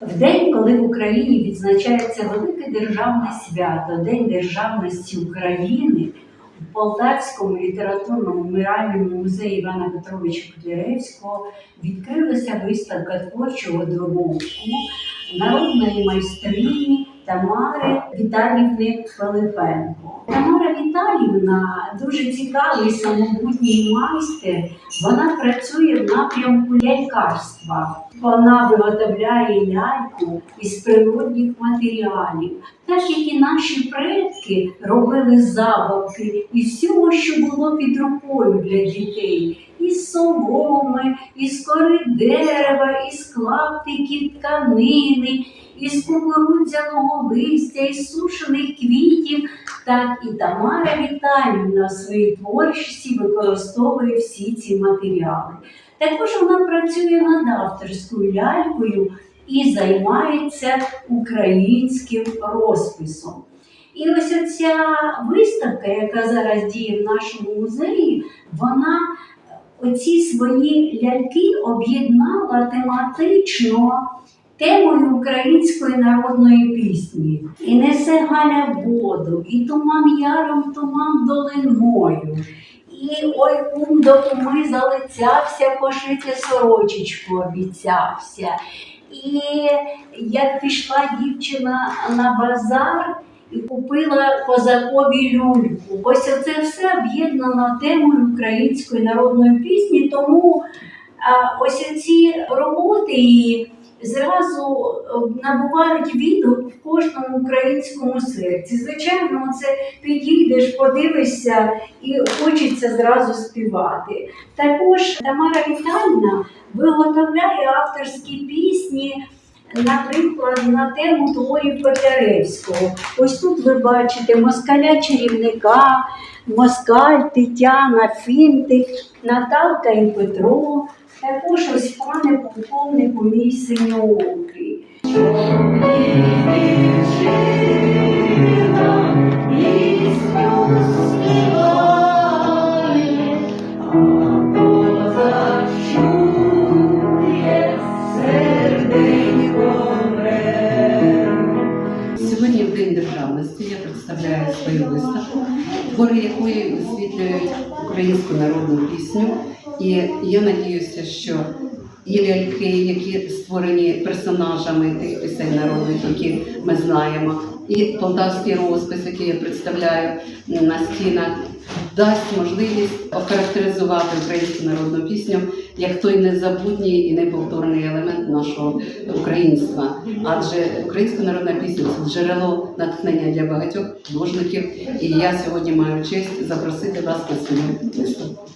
В день, коли в Україні відзначається велике державне свято, День Державності України, в Полтавському літературному меморіальному музеї Івана Петровича Кудрявського відкрилася виставка творчого доробку народної майстрині Тамари Віталівни Пилипенко. Тамара Віталівна дуже цікавий самобутній майстер. Вона працює в напрямку лялькарства. Вона виготовляє ляльку із природних матеріалів, так як і наші предки робили забавки із всього, що було під рукою для дітей. Із соломи, із кори дерева, із клаптиків тканини, із кукурудзяного листя, із сушених квітів. Так і Тамара Віталівна в своїй творчості використовує всі ці матеріали. Також вона працює над авторською лялькою і займається українським розписом. І ось оця виставка, яка зараз діє в нашому музеї, вона оці свої ляльки об'єднала тематично темою української народної пісні. І несе Галя воду, і туман яром, туман долиною. І ой, кум до залицявся, пошити сорочечку обіцявся. І як пішла дівчина на базар і купила козакові люльку. Ось це все об'єднано темою української народної пісні. Тому ось ці роботи її зразу е, набувають відгук в кожному українському серці. Звичайно, це підійдеш, подивишся і хочеться зразу співати. Також Тамара Вітальна виготовляє авторські пісні. Наприклад, на тему творів Котляревського. Ось тут ви бачите москаля чарівника, москаль, Тетяна, Фінтик, Наталка і Петро. Також ось пане полковнику мій синьоокий. Представляю свою виставку, твори якої висвітлюють українську народну пісню. І я надіюся, що і ляльки, які створені персонажами тих пісень народних, які ми знаємо, і полтавський розпис, який я представляю на стінах, дасть можливість охарактеризувати українську народну пісню як той незабутній і неповторний елемент нашого українства. Адже українська народна пісня це джерело натхнення для багатьох художників. І я сьогодні маю честь запросити вас на свою виставку.